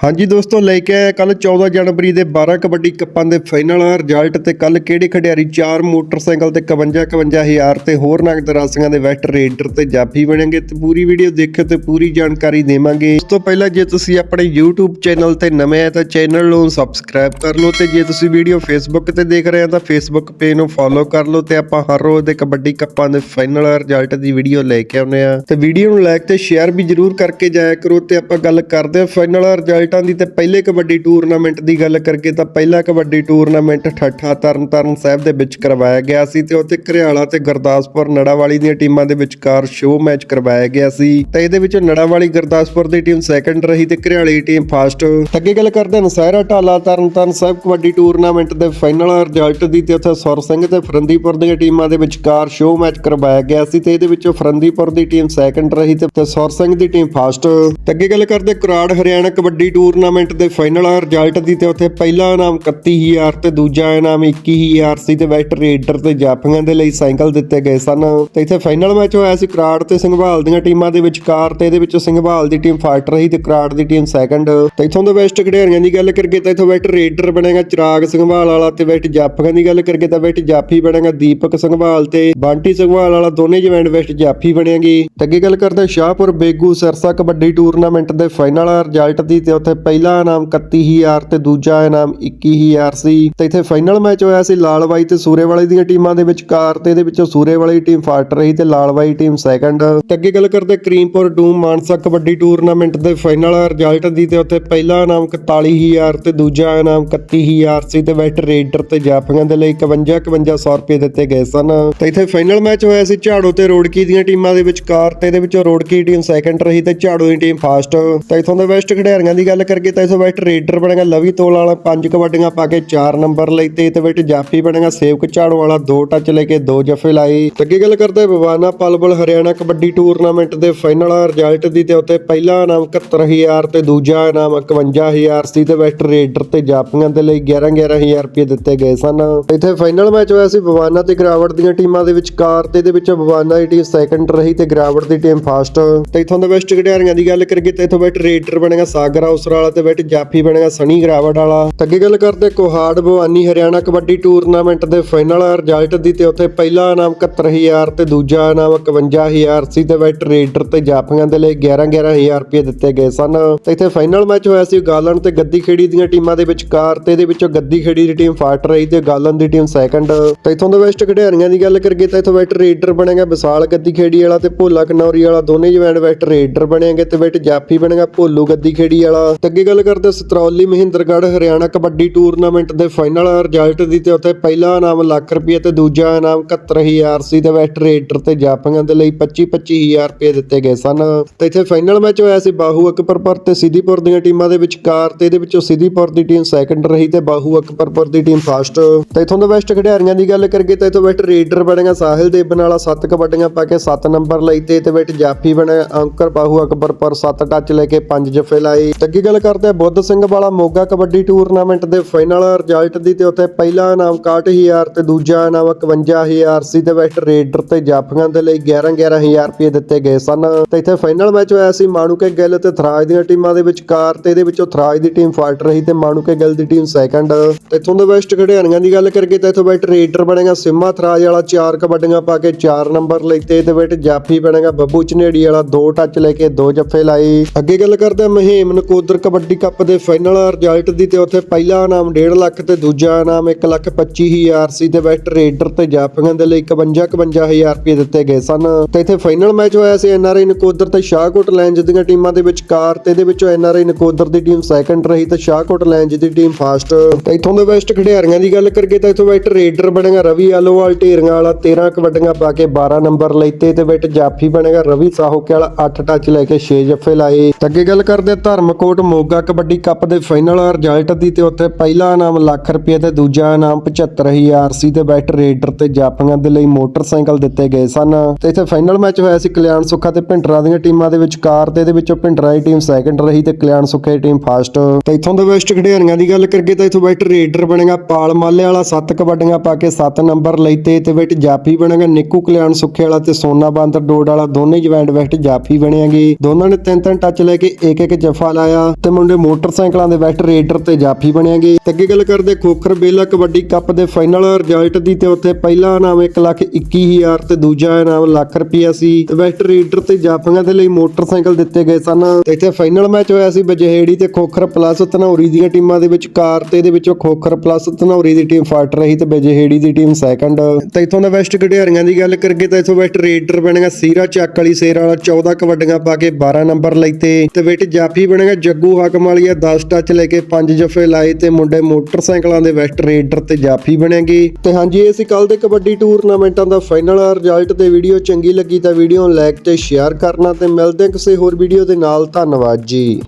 ਹਾਂਜੀ ਦੋਸਤੋ, ਲੈ ਕੇ ਆਇਆ ਕੱਲ 14 ਜਨਵਰੀ ਦੇ 12 ਕਬੱਡੀ ਕੱਪਾਂ ਦੇ ਫਾਈਨਲ ਰਿਜ਼ਲਟ ਤੇ ਕੱਲ ਕਿਹੜੇ ਖਿਡਾਰੀ ਚਾਰ ਮੋਟਰਸਾਈਕਲ ਤੇ 51 51000 ਤੇ ਹੋਰ ਨਗਦ ਰਾਸ਼ੀਆਂ ਦੇ ਵੈਸਟ ਰੇਡਰ ਤੇ ਜਾਫੀ ਬਣਨਗੇ ਤੇ ਪੂਰੀ ਵੀਡੀਓ ਦੇਖਿਓ ਤੇ ਪੂਰੀ ਜਾਣਕਾਰੀ ਦੇਵਾਂਗੇ। ਉਸ ਤੋਂ ਪਹਿਲਾਂ ਜੇ ਤੁਸੀਂ ਆਪਣੇ YouTube ਚੈਨਲ ਤੇ ਨਵੇਂ ਆ ਤਾਂ ਚੈਨਲ ਨੂੰ ਸਬਸਕ੍ਰਾਈਬ ਕਰ ਲਓ ਤੇ ਜੇ ਤੁਸੀਂ ਵੀਡੀਓ Facebook ਤੇ ਦੇਖ ਰਹੇ ਆ ਤਾਂ Facebook ਪੇਜ ਨੂੰ ਫੋਲੋ ਕਰ ਲਓ ਤੇ ਆਪਾਂ ਹਰ ਰੋਜ਼ ਦੇ ਕਬੱਡੀ ਕੱਪਾਂ ਦੇ ਫਾਈਨਲ ਰਿਜ਼ਲਟ ਦੀ ਵੀਡੀਓ ਲੈ ਕੇ ਆਉਂਦੇ ਆ ਤੇ ਵੀਡੀਓ ਨੂੰ ਲਾਈਕ ਤੇ ਸ਼ੇਅਰ ਵੀ ਜਰੂਰ ਕਰਕੇ ਜਾਇਆ ਕਰੋ ਤੇ ਆਪਾਂ ਗੱਲ ਕਰਦੇ ਆ ਫਾਈਨਲ ਰਿਜ਼ਲਟ ਦੀ ਤੇ ਪਹਿਲੇ ਕਬੱਡੀ ਟੂਰਨਾਮੈਂਟ ਦੀ ਗੱਲ ਕਰਕੇ ਤਾਂ ਪਹਿਲਾ ਕਬੱਡੀ ਟੂਰਨਾਮੈਂਟ ਠੱਠਾ ਤਰਨਤਾਰਨ ਸਾਹਿਬ ਦੇ ਵਿੱਚ ਕਰਵਾਇਆ ਗਿਆ ਸੀ ਤੇ ਉੱਥੇ ਘਰਿਆਲਾ ਤੇ ਗੁਰਦਾਸਪੁਰ ਨੜਾਵਾਲੀ ਦੀਆਂ ਟੀਮਾਂ ਦੇ ਵਿਚਕਾਰ ਸ਼ੋਅ ਮੈਚ ਕਰਵਾਇਆ ਗਿਆ ਸੀ। ਤੇ ਇਹਦੇ ਵਿੱਚ ਨੜਾਵਾਲੀ, ਗੁਰਦਾਸਪੁਰ ਦੀ ਟੀਮ ਸੈਕੰਡ ਰਹੀ ਤੇ ਘਰਿਆਲੀ ਦੀ ਟੀਮ ਫਸਟ ਅੱਗੇ ਗੱਲ ਕਰਦੇ ਹਾਂ ਨਸਾਇਰਾ ਢਾਲਾ ਤਰਨਤਾਰਨ ਸਾਹਿਬ ਕਬੱਡੀ ਟੂਰਨਾਮੈਂਟ ਦੇ ਫਾਈਨਲ ਰਿਜ਼ਲਟ ਦੀ ਤੇ ਉੱਥੇ ਸੁਰ ਸਿੰਘ ਤੇ ਫਰੰਦੀਪੁਰ ਦੀਆਂ ਟੀਮਾਂ ਦੇ ਵਿਚਕਾਰ ਸ਼ੋਅ ਮੈਚ ਕਰਵਾਇਆ ਗਿਆ ਸੀ ਤੇ ਇਹਦੇ ਵਿੱਚੋਂ ਫਰੰਦੀਪੁਰ ਦੀ ਟੀਮ ਸੈਕੰਡ ਰਹੀ ਤੇ ਤੇ ਸੁਰ ਸਿੰਘ ਦੀ ਟੀਮ ਫਸਟ ਤੇ ਅੱਗੇ ਗੱਲ ਕਰਦੇ ਕੁਰਾੜ, ਹਰਿਆਣਾ ਕਬੱਡੀ ਟੂਰਨਾਮੈਂਟ ਦੇ ਫਾਈਨਲ ਆ ਰਿਜ਼ਲਟ ਦੀ ਤੇ ਉੱਥੇ ਪਹਿਲਾ ਇਨਾਮ 31000 ਤੇ ਦੂਜਾ ਇਨਾਮ 21000 ਸੀ ਤੇ ਵੈਸਟ ਰੇਡਰ ਤੇ ਜਾਫੀਆਂ ਦੇ ਲਈ ਸਾਈਕਲ ਦਿੱਤੇ ਗਏ ਸਨ। ਤੇ ਇੱਥੇ ਫਾਈਨਲ ਮੈਚ ਹੋਇਆ ਸੀ ਕੁਰਾੜ ਤੇ ਸਿੰਘਵਾਲ ਦੀਆਂ ਟੀਮਾਂ ਦੇ ਵਿਚਕਾਰ ਤੇ ਇਹਦੇ ਵਿੱਚੋਂ ਸਿੰਘਵਾਲ ਦੀ ਟੀਮ ਫਾਈਟ ਰਹੀ ਤੇ ਕੁਰਾੜ ਦੀ ਟੀਮ ਸੈਕੰਡ ਤੇ ਇਥੋਂ ਦੇ ਵੈਸਟ ਖਿਡਾਰੀਆਂ ਦੀ ਗੱਲ ਕਰੀਏ ਤਾਂ ਇਥੋਂ ਵੈਸਟ ਰੇਡਰ ਬਣੇਗਾ ਚਿਰਾਗ ਸਿੰਘਵਾਲ ਵਾਲਾ ਤੇ ਵੈਸਟ ਜਾਫੀਆਂ ਦੀ ਗੱਲ ਕਰੀਏ ਤਾਂ ਵੈਸਟ ਜਾਫੀ ਬਣੇਗਾ ਦੀਪਕ ਸਿੰਘਵਾਲ ਤੇ ਬਾਂਟੀ ਸਿੰਘਵਾਲ ਵਾਲਾ ਦੋਨੇ ਜਵੈਂਟ ਵੈਸਟ ਜਾਫੀ ਬਣੇਗੀ। ਤੇ ਅੱਗੇ ਗੱਲ ਕਰਦੇ ਹਾਂ ਸ਼ਾਹਪੁਰ ਬੇਗੂ ਸਰਸਾ ਕਬੱਡੀ ਟੂਰਨਾਮੈਂਟ ਦੇ ਫਾਈਨਲ ਰਿਜ਼ਲਟ ਦੀ ਤੇ ਉੱਥੇ ਪਹਿਲਾ ਇਨਾਮ 31000 ਤੇ ਦੂਜਾ ਇਨਾਮ 21000 ਸੀ। ਤੇ ਇੱਥੇ ਫਾਈਨਲ ਮੈਚ ਹੋਇਆ ਸੀ ਲਾਲਵਾਈ ਤੇ ਸੂਰੇਵਾਲੀ ਦੀਆਂ ਟੀਮਾਂ ਦੇ ਵਿਚਕਾਰ ਤੇ ਇਹਦੇ ਵਿੱਚੋਂ ਸੂਰੇਵਾਲੀ ਟੀਮ ਫਾਟ ਰਹੀ ਤੇ ਲਾਲਬਾਈ ਟੀਮ ਸੈਕੰਡ ਤੇ ਅੱਗੇ ਗੱਲ ਕਰਦੇ ਕਰੀਮਪੁਰ ਡੂਮ ਮਾਨਸਾ ਕਬੱਡੀ ਟੂਰਨਾਮੈਂਟ ਦੇ ਫਾਈਨਲ ਰਿਜ਼ਲਟ ਦੀ ਤੇ ਉੱਥੇ ਪਹਿਲਾ ਇਨਾਮ 41000 ਤੇ ਦੂਜਾ ਇਨਾਮ 31000 ਸੀ ਤੇ ਵੈਸਟ ਰੇਡਰ ਤੇ ਜਾਫੀਆਂ ਦੇ ਲਈ 51 5100 ਰੁਪਏ ਦਿੱਤੇ ਗਏ ਸਨ। ਤੇ ਇੱਥੇ ਫਾਈਨਲ ਮੈਚ ਹੋਇਆ ਸੀ ਝਾੜੂ ਤੇ ਰੋੜਕੀ ਦੀਆਂ ਟੀਮਾਂ ਦੇ ਵਿਚਕਾਰ ਤੇ ਇਹਦੇ ਵਿੱਚੋਂ ਰੋੜਕੀ ਟੀਮ ਸੈਕੰਡ ਰਹੀ ਤੇ ਝਾੜੂ ਦੀ ਟੀਮ ਫਾਸਟ ਤੇ ਇਥੋਂ ਦੇ ਵੈਸਟ ਖਿਡਾਰੀਆਂ ਦੀ ਗੱਲ ਕਰੀਏ ਤਾਂ ਇਥੋਂ ਵੈਸਟ ਰੇਡਰ ਬਣੇਗਾ, ਲਵੀ ਤੋਲ ਵਾਲਾ ਪੰਜ ਕਬੱਡੀਆਂ ਪਾ ਕੇ 4 ਨੰਬਰ ਲਈ ਤੇ ਤੇ ਵਿੱਚ ਜਾਫੀ ਬਣੇਗਾ, ਸੇਵਕ ਝਾੜੂ ਵਾਲਾ ਦੋ ਟੱਚ ਲੈ ਕੇ ਦੋ ਜਫੇ ਲਾਏ। ਅੱਗੇ ਗੱਲ ਕਰਦੇ ਬਵਾਨਾ ਪਲਬਲ ਹਰਿਆਣਾ ਕਬੱਡੀ ਟੂਰਨਾਮੈਂਟ ਦੇ ਫਾਈਨਲ ਰਿਜ਼ਲਟ ਦੀ ਤੇ ਉੱਤੇ ਪਹਿਲਾ ਇਨਾਮ 71000 ਤੇ ਦੂਜਾ ਇਨਾਮ 51000 ਸੀ ਤੇ ਵੈਸਟ ਰੇਡਰ ਤੇ ਜਾਫੀਆਂ ਦੇ ਲਈ 11 11000 ਰੁਪਏ ਦਿੱਤੇ ਗਏ ਸਨ। ਇੱਥੇ ਫਾਈਨਲ ਮੈਚ ਹੋਇਆ ਸੀ ਬਵਾਨਾ ਤੇ ਗਰਾਵੜ ਦੀਆਂ ਟੀਮਾਂ ਦੇ ਵਿਚਕਾਰ ਤੇ, ਇਹਦੇ ਵਿੱਚ ਬਵਾਨਾ ਦੀ ਟੀਮ ਸੈਕੰਡ ਰਹੀ ਤੇ ਗਰਾਵੜ ਦੀ ਟੀਮ ਫਸਟ ਤੇ ਇਥੋਂ ਦੇ ਵੈਸਟ ਖਿਡਾਰੀਆਂ ਦੀ ਗੱਲ ਕਰੀਏ ਤਾਂ ਇਥੋਂ ਵੈਸਟ ਰੇਡਰ ਬਣੇਗਾ ਸਾਗਰ ਹਾਊਸਰ ਵਾਲਾ ਤੇ ਵੈਸਟ ਜਾਫੀ ਬਣੇਗਾ ਸਣੀ ਗਰਾਵੜ ਵਾਲਾ। ਤੇ ਅੱਗੇ ਗੱਲ ਕਰਦੇ ਕੋਹਾੜ ਭਵਾਨੀ ਹਰਿਆਣਾ ਕਬੱਡੀ ਟੂਰਨਾਮੈਂਟ ਦੇ ਫਾਈਨਲ ਰਿਜ਼ਲਟ ਦੀ ਤੇ ਉੱਥੇ ਪਹਿਲਾ ਇਨਾਮ 71000 ਤੇ ਦੂਜਾ ਇਨਾਮ 51000 ਸੀ ਤੇ ਵੈਟ ਰੇਡਰ ਤੇ ਜਾਫੀਆਂ ਦੇ ਲਈ 11 11000 ਰੁਪਏ ਦਿੱਤੇ ਗਏ ਸਨ। ਤੇ ਇੱਥੇ ਫਾਈਨਲ ਮੈਚ ਹੋਇਆ ਸੀ ਗਾਲਨ ਤੇ ਗੱਦੀ ਖੇੜੀ ਦੀਆਂ ਟੀਮਾਂ ਦੇ ਵਿਚਕਾਰ ਤੇ ਇਹਦੇ ਵਿੱਚੋਂ ਗੱਦੀ ਖੇੜੀ ਦੀ ਟੀਮ ਫਾਟ ਰਹੀ ਤੇ ਗਾਲਨ ਦੀ ਟੀਮ ਸੈਕੰਡ ਤੇ ਇਥੋਂ ਦੇ ਵੈਸਟ ਖਿਡਾਰੀਆਂ ਦੀ ਗੱਲ ਕਰੀਏ ਤਾਂ ਇਥੋਂ ਵੈਟ ਰੇਡਰ ਬਣੇਗਾ ਵਿਸਾਲ ਗੱਦੀ ਖੇੜੀ ਵਾਲਾ ਤੇ ਭੋਲਾ ਕਨੌਰੀ ਵਾਲਾ ਦੋਨੇ ਜਵੈਂਟ ਵੈਟ ਰੇਡਰ ਬਣੇਗੇ ਤੇ ਬੈਟ ਜਾਫੀ ਬਣੇਗਾ ਭੋਲੂ ਗੱਦੀ ਖੇੜੀ ਵਾਲਾ। ਤੇ ਅੱਗੇ ਗੱਲ ਕਰਦੇ ਸਤਰੌਲੀ ਮਹਿੰਦਰਗੜ੍ਹ ਹਰਿਆਣਾ ਕਬੱਡੀ ਟੂਰਨਾਮੈਂਟ ਦੇ ਫਾਈਨਲ ਰਿਜ਼ਲਟ ਦੀ ਤੇ ਉੱਥੇ ਪਹਿਲਾ ਇਨਾਮ ਲੱਖ ਰੁਪਏ ਤੇ ਦੂਜਾ ਇਨਾਮ 71000 ਸੀ ਤੇ ਵੈਸਟ ਰੇਡਰ ਤੇ ਜਾਫੀਆਂ ਦੇ ਲਈ 25 25000 ਰੁਪਏ ਦਿੱਤੇ ਗਏ ਸਨ। ਤੇ ਇੱਥੇ ਫਾਈਨਲ ਮੈਚ ਹੋਇਆ ਸੀ ਬਾਹੂ ਅਕਬਰਪੁਰ ਤੇ ਸਿੱਧੀਪੁਰ ਦੀਆਂ ਟੀਮਾਂ ਦੇ ਵਿਚਕਾਰ ਤੇ ਇਹਦੇ ਵਿੱਚੋਂ ਸਿੱਧੀਪੁਰ ਦੀ ਟੀਮ ਸੈਕੰਡ ਰਹੀ ਤੇ ਬਾਹੂ ਅਕਬਰਪੁਰ ਦੀ ਟੀਮ ਫਸਟ ਤੇ ਇਥੋਂ ਦੇ ਵੈਸਟ ਖਿਡਾਰੀਆਂ ਦੀ ਗੱਲ ਕਰੀਏ ਤਾਂ ਇਥੋਂ ਵੈਸਟ ਰੇਡਰ ਬਣਿਆ ਸਾਹਿਲ ਦੇਬਨ ਵਾਲਾ 7 ਕਬੱਡੀਆਂ ਪਾ ਕੇ 7 ਨੰਬਰ ਲਈ ਤੇ ਤੇ ਵੈਟ ਜਾਫੀ ਬਣਿਆ ਅੰਕਰ ਬਾਹੂ ਅਕਬਰਪੁਰ 7 ਟੱਚ ਲੈ ਕੇ 5 ਜਫੇ ਲਾਏ। ਤੇ ਅੱਗੇ ਗੱਲ ਕਰਦੇ ਆ ਬੁੱਧ ਸਿੰਘ ਵਾਲਾ ਮੋਗਾ ਕਬੱਡੀ ਟੂਰਨਾਮੈਂਟ ਦੇ ਫਾਈਨਲ ਰਿਜ਼ਲਟ ਦੀ ਤੇ ਉੱਥੇ ਪਹਿਲਾ ਇਨਾਮ 61000 ਤੇ ਦੂਜਾ ਇਨਾਮ 51000 ਸੀ ਤੇ ਵੈਸਟ ਰੇਡਰ ਤੇ ਜਾਫੀਆਂ ਦੇ ਲਈ 11 11000 ਰੁਪਏ ਦਿੱਤੇ ਗਏ ਸਨ। ਤੇ ਇੱਥੇ ਫਾਈਨਲ ਮੈਚ ਹੋਇਆ ਸੀ ਮਾਣੂਕੇ ਗਿੱਲ ਤੇ ਥਰਾਜ ਦੀਆਂ ਟੀਮਾਂ ਦੇ ਵਿਚਕਾਰ ਤੇ ਇਹਦੇ ਵਿੱਚੋਂ ਥਰਾਜ ਦੀ ਟੀਮ ਫਾਈਟ ਰਹੀ ਤੇ ਮਾਣੂਕੇ ਗਿੱਲ ਦੀ ਟੀਮ ਸੈਕੰਡ। ਤੇ ਇਥੋਂ ਦੇ ਵੈਸਟ ਖਿਡਾਰੀਆਂ ਦੀ ਗੱਲ ਕਰੀਏ ਤਾਂ ਇਥੋਂ ਵੈਸਟ ਰੇਡਰ ਬਣੇਗਾ ਸਿੰਮਾ ਥਰਾਜ ਵਾਲਾ 4 ਕਬੱਡੀਆਂ ਪਾ ਕੇ 4 ਨੰਬਰ ਲਈ ਤੇ ਤੇ ਵੈਟ ਜਾਫੀ ਬਣੇਗਾ ਬੱਬੂ ਚਨੇੜੀ ਵਾਲਾ 2 ਟੱਚ ਲੈ ਕੇ 2 ਜੱਫੇ ਲਾਈ ਅੱਗੇ ਗੱਲ ਕਰਦੇ ਆ ਮਹੀਮ ਨਕੋਦਰ ਕਬੱਡੀ ਕੱਪ ਦੇ ਫਾਈਨਲ ਰਿਜ਼ਲਟ ਦੀ ਤੇ ਉੱਥੇ ਪਹਿਲਾ ਇਨਾਮ 1.5 ਲੱਖ ਤੇ ਦੂਜਾ ਇਨਾਮ 1 ਲੱਖ 25000 ਸੀ ਤੇ ਵੈਸਟ ਰੇਡਰ ਤੇ ਜਾਫੀਆਂ ਦੇ ਲਈ 51 51000 ਰੁਪਏ ਦਿੱਤੇ ਗਏ ਸਨ। ਤੇ ਇੱਥੇ ਫਾਈਨਲ ਮੈਚ ਹੋਇਆ ਸੀ ਐਨਆਰਆਈ ਨਕੋਦਰ ਤੇ ਸ਼ਾਹਕੋਟ ਲੈਂਜ ਦੀਆਂ ਟੀਮਾਂ ਦੇ ਵਿਚਕਾਰ ਤੇ ਇਹਦੇ ਵਿੱਚੋਂ ਐਨਆਰਆਈ ਨਕੋਦਰ ਦੀ ਟੀਮ ਸੈਕੰਡ ਰਹੀ ਤੇ ਸ਼ਾਹਕੋਟ ਲੈਂਜ ਦੀ ਟੀਮ ਫਸਟ ਤੇ ਇਥੋਂ ਦੇ ਵੈਸਟ ਖਿਡਾਰੀਆਂ ਦੀ ਗੱਲ ਕਰੀਏ ਤਾਂ ਇਥੋਂ ਵੈਸਟ ਰੇਡਰ ਬਣੇਗਾ ਰਵੀ ਆਲੋਵਾਲ ਢੇਰੀਆਂ ਵਾਲਾ 13 ਕਬੱਡੀਆਂ ਪਾ ਕੇ 12 ਨੰਬਰ ਲਈ ਤੇ ਬੈਟ ਜਾਫੀ ਬਣੇਗਾ ਰਵੀ ਸਾਹੋਕੇ ਵਾਲਾ 8 ਟੱਚ ਲੈ ਕੇ 6 ਜੱਫੇ ਲਾਏ। ਤੇ ਅੱਗੇ ਗੱਲ ਕਰਦੇ ਧਰਮਕੋਟ ਧਰਮਕੋਟ ਮੋਗਾ ਕਬੱਡੀ ਕੱਪ ਦੇ ਫਾਈਨਲ ਰਿਜ਼ਲਟ ਦੀ ਤੇ ਉੱਥੇ ਪਹਿਲਾ ਇਨਾਮ ਲੱਖ ਰੁਪਏ ਤੇ ਦੂਜਾ ਇਨਾਮ 75000 ਸੀ ਤੇ ਵੈਟ ਰੇਡਰ ਤੇ ਜਾਫੀਆਂ ਦੇ ਲਈ ਮੋਟਰਸਾਈਕਲ ਦਿੱਤੇ ਗਏ ਸਨ। ਤੇ ਇੱਥੇ ਫਾਈਨਲ ਮੈਚ ਹੋਇਆ ਸੀ ਕਲਿਆਣ ਸੁੱਖਾ ਤੇ ਭਿੰਡਰਾਂ ਦੀਆਂ ਟੀਮਾਂ ਦੇ ਵਿਚਕਾਰ ਤੇ ਇਹਦੇ ਵਿੱਚੋਂ ਭਿੰਡਰਾਂ ਦੀ ਟੀਮ ਸੈਕੰਡ ਰਹੀ ਤੇ ਕਲਿਆਣ ਸੁੱਖਾ ਦੀ ਟੀਮ ਫਸਟ ਤੇ ਇਥੋਂ ਦੇ ਵੈਸਟ ਖਿਡਾਰੀਆਂ ਦੀ ਗੱਲ ਕਰੀਏ ਤਾਂ ਇਥੋਂ ਵੈਟ ਰੇਡਰ ਬਣੇਗਾ ਪਾਲ ਮਾਲੇ ਵਾਲਾ 7 ਕਬੱਡੀਆਂ ਪਾ ਕੇ 7 ਨੰਬਰ ਲਈ ਤੇ ਬੈਟ ਜਾਫੀ ਬਣੇਗਾ ਨਿੱਕੂ ਕਲਿਆਣ ਸੁੱਖੇ ਵਾਲਾ ਤੇ ਸੋਨਾ ਬਾਂਦਰ ਡੋਡ ਵਾਲਾ, ਦੋਨੇ ਜਵੈਂਟ ਵੈਸਟ ਜਾਫੀ ਬਣਿਆਗੇ ਦੋਨਾਂ ਨੇ ਤਿੰਨ ਤਿੰਨ ਟੱਚ ਲੈ ਕੇ ਇੱਕ ਇੱਕ ਜਫਾ ਲਾਇਆ। ਤੇ ਮੁੰਡੇ ਮੋਟਰਸਾਈਕਲਾਂ ਦੇ ਵੈਸਟ ਰੇਡਰ ਤੇ ਜਾਫੀ ਬਣਿਆਗੇ ਤੇ ਅੱਗੇ ਗੱਲ ਕਰਦੇ ਖੋਖਰ ਬੇਲਾ ਕਬੱਡੀ ਕੱਪ ਦੇ ਫਾਈਨਲ ਰਿਜ਼ਲਟ ਦੀ ਤੇ ਉੱਥੇ ਪਹਿਲਾ ਇਨਾਮ 121000 ਤੇ ਦੂਜਾ ਇਨਾਮ ਲੱਖ ਰੁਪਈਆ ਸੀ। ਤੇ ਵੈਸਟ ਰੇਡਰ ਤੇ ਜਾਫੀਆਂ ਦੇ ਲਈ ਮੋਟਰਸਾਈਕਲ ਦਿੱਤੇ ਗਏ ਸਨ। ਤੇ ਇੱਥੇ ਫਾਈਨਲ ਮੈਚ ਹੋਇਆ ਸੀ ਬਜਹੇੜੀ ਤੇ ਖੋਖਰ ਪਲੱਸ ਧਨੌਰੀ ਦੀਆਂ ਟੀਮਾਂ ਦੇ ਵਿੱਚ। ਕਾਰ ਤੇ ਇਹਦੇ ਵਿੱਚੋਂ ਖੋਖਰ ਪਲੱਸ ਧਨੌਰੀ ਦੀ ਟੀਮ ਫਾਟ ਰਹੀ ਤੇ ਬਜਹੇੜੀ ਦੀ ਟੀਮ ਸੈਕੰਡ ਤੇ ਇਥੋਂ ਦਾ ਵੈਸਟ ਖਿਡਾਰੀਆਂ ਦੀ ਗੱਲ ਕਰਗੇ ਤਾਂ ਇਥੋਂ ਵੈਸਟ ਰੇਡਰ ਬਣੇਗਾ ਸੀਰਾ ਚੱਕ ਵਾਲੀ, ਸੇਰ ਵਾਲਾ 14 ਕਬੱਡੀਆਂ ਪਾ ਕੇ 12 ਨੰਬਰ ਲੈਤੇ ਤੇ। ਵਿੱਚ ਜਾਫੀ ਬਣੇਗਾ ਜੱਗੂ ਹਾਕਮ ਵਾਲੀਆ 10 ਟੱਚ ਲੈ ਕੇ 5 ਜਫੇ ਲਾਏ ਤੇ ਮੁੰਡੇ ਮੋਟਰਸਾਈਕਲਾਂ ਦੇ ਵੈਸਟ ਰੇਡਰ ਤੇ ਜਾਫੀ ਬਣੇਗੀ। ਤੇ ਹਾਂਜੀ, ਇਹ ਸੀ ਕੱਲ ਦੇ ਕਬੱਡੀ ਟੂਰਨਾਮੈਂਟਾਂ ਦਾ ਫਾਈਨਲ ਰਿਜ਼ਲਟ ਤੇ ਵੀਡੀਓ ਚੰਗੀ ਲੱਗੀ ਤਾਂ ਵੀਡੀਓ ਨੂੰ ਲਾਈਕ ਤੇ ਸ਼ੇਅਰ ਕਰਨਾ ਤੇ ਮਿਲਦੇ ਕਿਸੇ ਹੋਰ ਵੀਡੀਓ ਦੇ ਨਾਲ। ਧੰਨਵਾਦ ਜੀ।